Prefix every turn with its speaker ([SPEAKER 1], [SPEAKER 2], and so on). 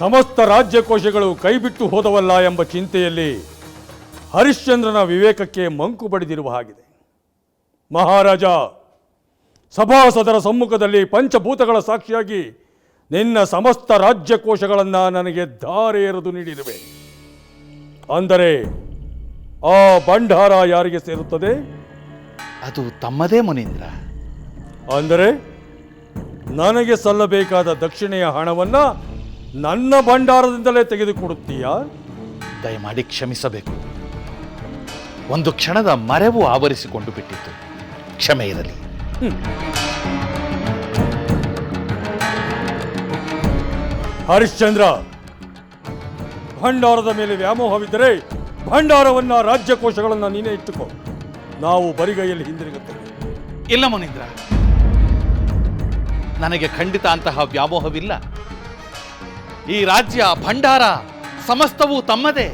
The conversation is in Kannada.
[SPEAKER 1] ಸಮಸ್ತ ರಾಜ್ಯಕೋಶಗಳು ಕೈಬಿಟ್ಟು ಹೋದವಲ್ಲ ಎಂಬ ಚಿಂತೆಯಲ್ಲಿ ಹರಿಶ್ಚಂದ್ರನ ವಿವೇಕಕ್ಕೆ ಮಂಕು ಬಡಿದಿರುವ ಹಾಗಿದೆ. ಮಹಾರಾಜ ಸಭಾಸದರ ಸಮ್ಮುಖದಲ್ಲಿ ಪಂಚಭೂತಗಳ ಸಾಕ್ಷಿಯಾಗಿ ನಿನ್ನ ಸಮಸ್ತ ರಾಜ್ಯಕೋಶಗಳನ್ನು ನನಗೆ ಧಾರೆ ಎರೆದು ನೀಡಿರುವೆ ಅಂದರೆ ಆ ಭಂಡಾರ ಯಾರಿಗೆ ಸೇರುತ್ತದೆ?
[SPEAKER 2] ಅದು ತಮ್ಮದೇ ಮುನೀಂದ್ರ.
[SPEAKER 1] ಅಂದರೆ ನನಗೆ ಸಲ್ಲಬೇಕಾದ ದಕ್ಷಿಣೆಯ ಹಣವನ್ನ ನನ್ನ ಭಂಡಾರದಿಂದಲೇ ತೆಗೆದುಕೊಡುತ್ತೀಯಾ?
[SPEAKER 2] ದಯಮಾಡಿ ಕ್ಷಮಿಸಬೇಕು. ಒಂದು ಕ್ಷಣದ ಮರೆವು ಆವರಿಸಿಕೊಂಡು ಬಿಟ್ಟಿತ್ತು ಕ್ಷಮೆ ಇರಲಿ.
[SPEAKER 1] ಹರಿಶ್ಚಂದ್ರ ಭಂಡಾರದ ಮೇಲೆ ವ್ಯಾಮೋಹವಿದ್ದರೆ ಭಂಡಾರವನ್ನ ರಾಜ್ಯಕೋಶಗಳನ್ನ ನೀನೇ ಇಟ್ಟುಕೋ. ನಾವು ಬರಿಗೈಯಲ್ಲಿ ಹಿಂದಿರುಗುತ್ತೇವೆ.
[SPEAKER 2] ಇಲ್ಲ ಮುನೀಂದ್ರ. ನನಗೆ ಖಂಡಿತ ಅಂತಹ ವ್ಯಾಮೋಹವಿಲ್ಲ. ಈ ರಾಜ್ಯ ಭಂಡಾರ ಸಮಸ್ತವೂ ತಮ್ಮದೇ.